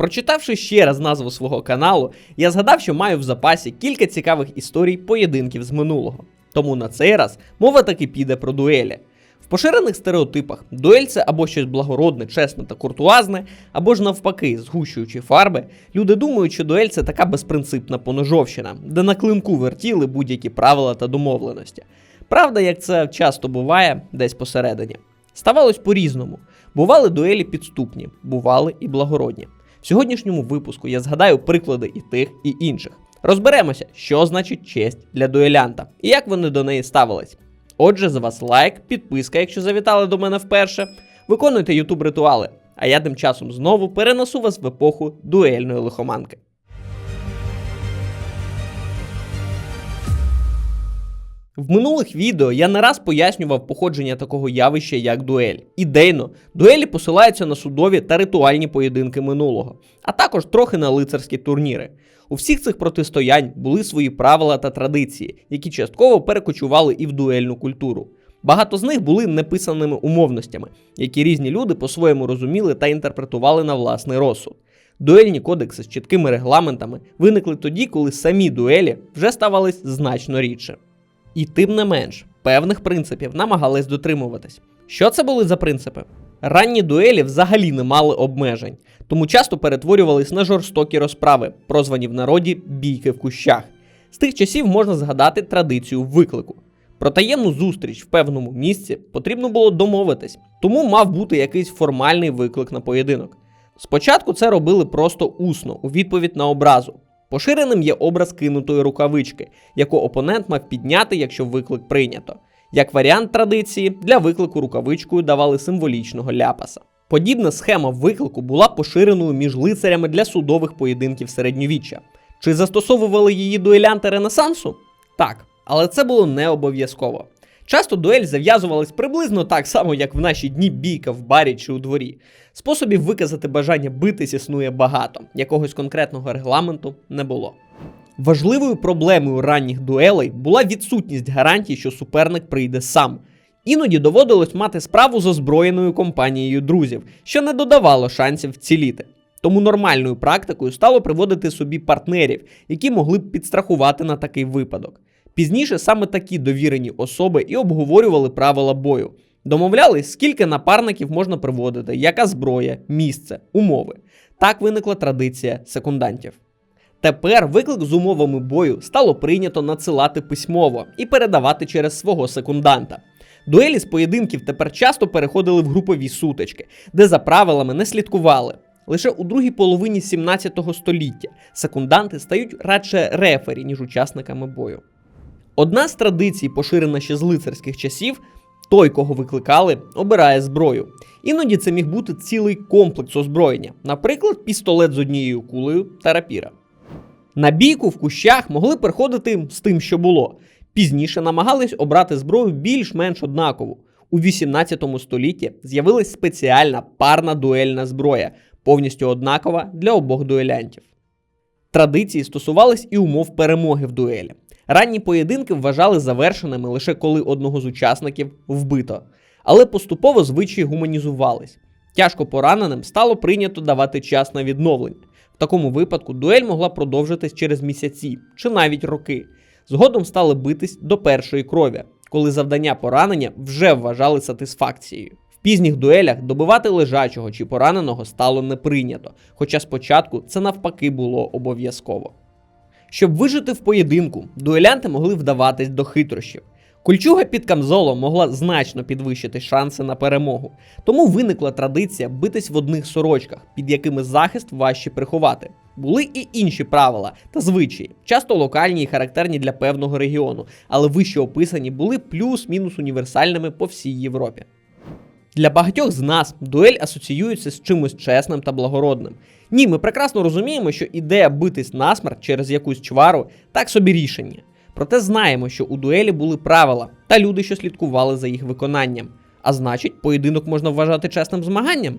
Прочитавши ще раз назву свого каналу, я згадав, що маю в запасі кілька цікавих історій поєдинків з минулого. Тому на цей раз мова таки піде про дуелі. В поширених стереотипах дуель це або щось благородне, чесне та куртуазне, або ж навпаки, згущуючи фарби, люди думають, що дуель це така безпринципна поножовщина, де на клинку вертіли будь-які правила та домовленості. Правда, як це часто буває, десь посередині. Ставалось по-різному. Бували дуелі підступні, бували і благородні. В сьогоднішньому випуску я згадаю приклади і тих, і інших. Розберемося, що значить честь для дуелянта і як вони до неї ставились. Отже, з вас лайк, підписка, якщо завітали до мене вперше. Виконуйте ютуб ритуали, а я тим часом знову перенесу вас в епоху дуельної лихоманки. В минулих відео я не раз пояснював походження такого явища, як дуель. Ідейно, дуелі посилаються на судові та ритуальні поєдинки минулого, а також трохи на лицарські турніри. У всіх цих протистоянь були свої правила та традиції, які частково перекочували і в дуельну культуру. Багато з них були неписаними умовностями, які різні люди по-своєму розуміли та інтерпретували на власний розсуд. Дуельні кодекси з чіткими регламентами виникли тоді, коли самі дуелі вже ставались значно рідше. І тим не менш, певних принципів намагались дотримуватись. Що це були за принципи? Ранні дуелі взагалі не мали обмежень, тому часто перетворювались на жорстокі розправи, прозвані в народі бійки в кущах. З тих часів можна згадати традицію виклику. Про таємну зустріч в певному місці потрібно було домовитись, тому мав бути якийсь формальний виклик на поєдинок. Спочатку це робили просто усно, у відповідь на образу. Поширеним є образ кинутої рукавички, яку опонент мав підняти, якщо виклик прийнято. Як варіант традиції, для виклику рукавичкою давали символічного ляпаса. Подібна схема виклику була поширеною між лицарями для судових поєдинків середньовіччя. Чи застосовували її дуелянти Ренесансу? Так, але це було не обов'язково. Часто дуель зав'язувалась приблизно так само, як в наші дні бійка в барі чи у дворі. Способів виказати бажання битись існує багато, якогось конкретного регламенту не було. Важливою проблемою ранніх дуелей була відсутність гарантій, що суперник прийде сам. Іноді доводилось мати справу з озброєною компанією друзів, що не додавало шансів вціліти. Тому нормальною практикою стало приводити собі партнерів, які могли б підстрахувати на такий випадок. Пізніше саме такі довірені особи і обговорювали правила бою. Домовлялись, скільки напарників можна приводити, яка зброя, місце, умови. Так виникла традиція секундантів. Тепер виклик з умовами бою стало прийнято надсилати письмово і передавати через свого секунданта. Дуелі з поєдинків тепер часто переходили в групові сутички, де за правилами не слідкували. Лише у другій половині 17 століття секунданти стають радше рефері, ніж учасниками бою. Одна з традицій, поширена ще з лицарських часів, той, кого викликали, обирає зброю. Іноді це міг бути цілий комплекс озброєння, наприклад, пістолет з однією кулею та рапіра. На бійку в кущах могли приходити з тим, що було. Пізніше намагались обрати зброю більш-менш однакову. У 18 столітті з'явилась спеціальна парна дуельна зброя, повністю однакова для обох дуелянтів. Традиції стосувались і умов перемоги в дуелі. Ранні поєдинки вважали завершеними лише коли одного з учасників вбито, але поступово звичаї гуманізувались. Тяжко пораненим стало прийнято давати час на відновлення. В такому випадку дуель могла продовжитись через місяці чи навіть роки. Згодом стали битись до першої крові, коли завдання поранення вже вважали сатисфакцією. В пізніх дуелях добивати лежачого чи пораненого стало не прийнято, хоча спочатку це навпаки було обов'язково. Щоб вижити в поєдинку, дуелянти могли вдаватись до хитрощів. Кульчуга під камзолом могла значно підвищити шанси на перемогу, тому виникла традиція битись в одних сорочках, під якими захист важче приховати. Були і інші правила та звичаї, часто локальні і характерні для певного регіону, але вище описані були плюс-мінус універсальними по всій Європі. Для багатьох з нас дуель асоціюється з чимось чесним та благородним. Ні, ми прекрасно розуміємо, що ідея битись насмерть через якусь чвару так собі рішення. Проте знаємо, що у дуелі були правила та люди, що слідкували за їх виконанням. А значить, поєдинок можна вважати чесним змаганням?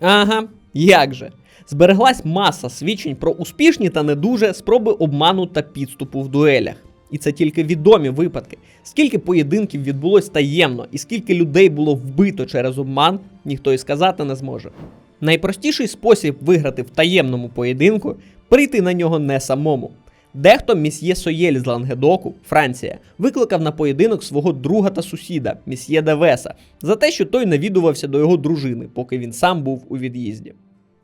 Ага, як же. Збереглась маса свідчень про успішні та не дуже спроби обману та підступу в дуелях. І це тільки відомі випадки. Скільки поєдинків відбулось таємно, і скільки людей було вбито через обман, ніхто і сказати не зможе. Найпростіший спосіб виграти в таємному поєдинку прийти на нього не самому. Дехто місьє Соєль з Лангедоку, Франція, викликав на поєдинок свого друга та сусіда, місьє Девеса, за те, що той навідувався до його дружини, поки він сам був у від'їзді.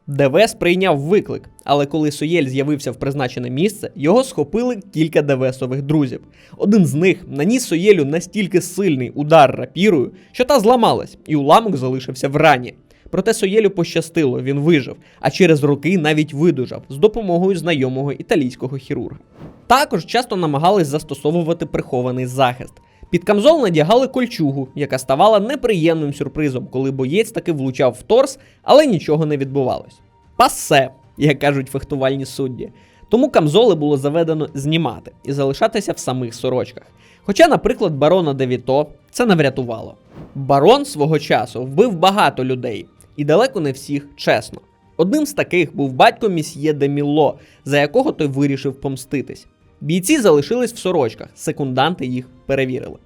Девес прийняв виклик, але коли Соєль з'явився в призначене місце, його схопили кілька Девесових друзів. Один з них наніс Соєлю настільки сильний удар рапірою, що та зламалась, і уламок залишився в рані. Проте Соєлю пощастило, він вижив, а через роки навіть видужав з допомогою знайомого італійського хірурга. Також часто намагались застосовувати прихований захист. Під камзол надягали кольчугу, яка ставала неприємним сюрпризом, коли боєць таки влучав в торс, але нічого не відбувалось. Пасе, як кажуть фехтувальні судді. Тому камзоли було заведено знімати і залишатися в самих сорочках. Хоча, наприклад, барона Девіто це не врятувало. Барон свого часу вбив багато людей, і далеко не всіх чесно. Одним з таких був батько місьє де Мілло, за якого той вирішив помститись. Бійці залишились в сорочках, секунданти їх перевірили.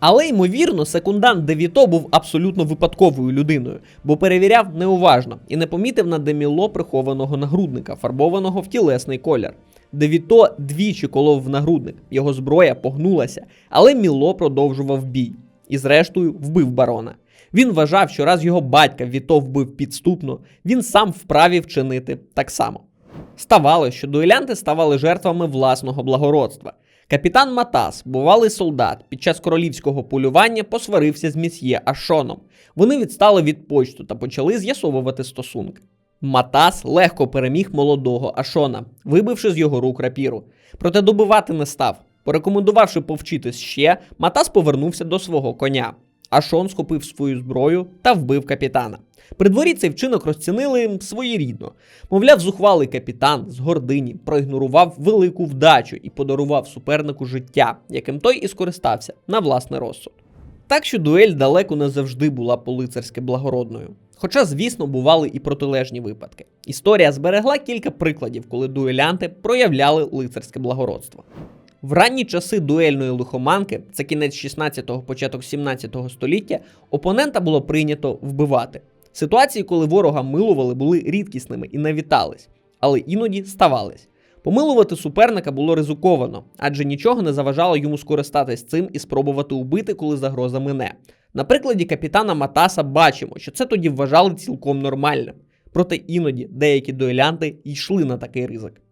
Але ймовірно, секундант Девіто був абсолютно випадковою людиною, бо перевіряв неуважно і не помітив на Деміло прихованого нагрудника, фарбованого в тілесний колір. Девіто двічі колов в нагрудник, його зброя погнулася, але Міло продовжував бій і, зрештою, вбив барона. Він вважав, що раз його батька Віто вбив підступно, він сам вправі вчинити так само. Ставало, що дуелянти ставали жертвами власного благородства. Капітан Матас, бувалий солдат, під час королівського полювання посварився з місьє Ашоном. Вони відстали від почту та почали з'ясовувати стосунки. Матас легко переміг молодого Ашона, вибивши з його рук рапіру. Проте добивати не став. Порекомендувавши повчитись ще, Матас повернувся до свого коня. Ашон схопив свою зброю та вбив капітана. При дворі цей вчинок розцінили своєрідно. Мовляв, зухвалий капітан з гордині проігнорував велику вдачу і подарував супернику життя, яким той і скористався на власний розсуд. Так що дуель далеко не завжди була по-лицарськи благородною. Хоча, звісно, бували і протилежні випадки. Історія зберегла кілька прикладів, коли дуелянти проявляли лицарське благородство. В ранні часи дуельної лихоманки, це кінець 16-го, початок 17-го століття, опонента було прийнято вбивати. Ситуації, коли ворога милували, були рідкісними і не вітались, але іноді ставались. Помилувати суперника було ризиковано, адже нічого не заважало йому скористатись цим і спробувати убити, коли загроза мине. На прикладі капітана Матаса бачимо, що це тоді вважали цілком нормальним. Проте іноді деякі дуелянти йшли на такий ризик.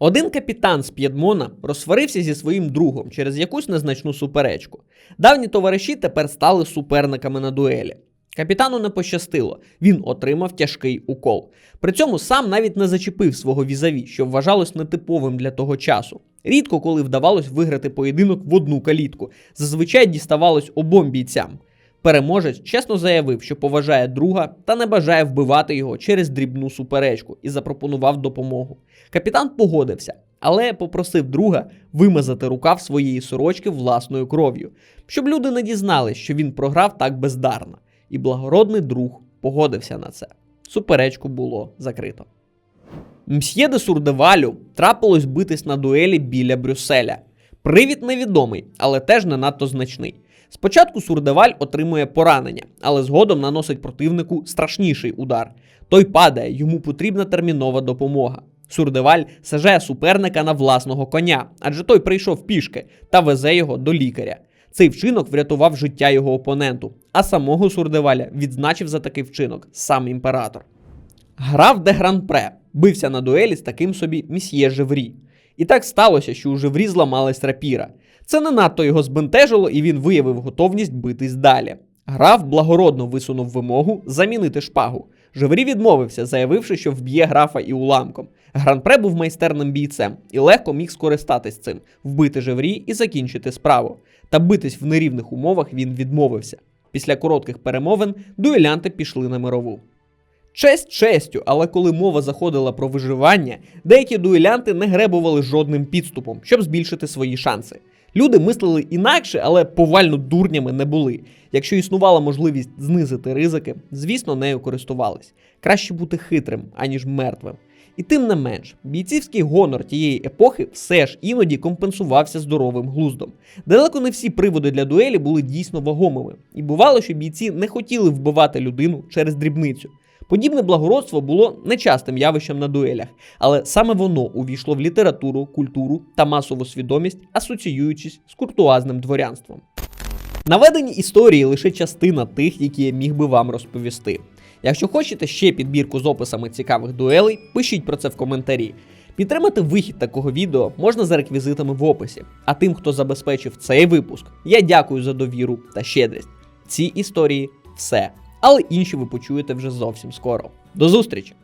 Один капітан з П'єдмона розсварився зі своїм другом через якусь незначну суперечку. Давні товариші тепер стали суперниками на дуелі. Капітану не пощастило, він отримав тяжкий укол. При цьому сам навіть не зачепив свого візаві, що вважалось нетиповим для того часу. Рідко коли вдавалось виграти поєдинок в одну калітку, зазвичай діставалось обом бійцям. Переможець чесно заявив, що поважає друга та не бажає вбивати його через дрібну суперечку і запропонував допомогу. Капітан погодився, але попросив друга вимазати рукав своєї сорочки власною кров'ю, щоб люди не дізнались, що він програв так бездарно. І благородний друг погодився на це. Суперечку було закрито. Мсьє де Сурдевалю трапилось битись на дуелі біля Брюсселя. Привід невідомий, але теж не надто значний. Спочатку Сурдеваль отримує поранення, але згодом наносить противнику страшніший удар. Той падає, йому потрібна термінова допомога. Сурдеваль сажає суперника на власного коня, адже той прийшов пішки та везе його до лікаря. Цей вчинок врятував життя його опоненту, а самого Сурдеваля відзначив за такий вчинок сам імператор. Грав де Гран-Пре, бився на дуелі з таким собі місьє Жеврі. І так сталося, що у Жеврі зламалась рапіра. Це не надто його збентежило, і він виявив готовність битись далі. Граф благородно висунув вимогу замінити шпагу. Жеврі відмовився, заявивши, що вб'є графа і уламком. Гранпре був майстерним бійцем і легко міг скористатись цим, вбити Жеврі і закінчити справу. Та битись в нерівних умовах він відмовився. Після коротких перемовин дуелянти пішли на мирову. Честь честю, але коли мова заходила про виживання, деякі дуелянти не гребували жодним підступом, щоб збільшити свої шанси. Люди мислили інакше, але повально дурнями не були. Якщо існувала можливість знизити ризики, звісно, нею користувались. Краще бути хитрим, аніж мертвим. І тим не менш, бійцівський гонор тієї епохи все ж іноді компенсувався здоровим глуздом. Далеко не всі приводи для дуелі були дійсно вагомими, і бувало, що бійці не хотіли вбивати людину через дрібницю. Подібне благородство було нечастим явищем на дуелях, але саме воно увійшло в літературу, культуру та масову свідомість, асоціюючись з куртуазним дворянством. Наведені історії лише частина тих, які я міг би вам розповісти. Якщо хочете ще підбірку з описами цікавих дуелей, пишіть про це в коментарі. Підтримати вихід такого відео можна за реквізитами в описі. А тим, хто забезпечив цей випуск, я дякую за довіру та щедрість. Ці історії все. Але інші ви почуєте вже зовсім скоро. До зустрічі!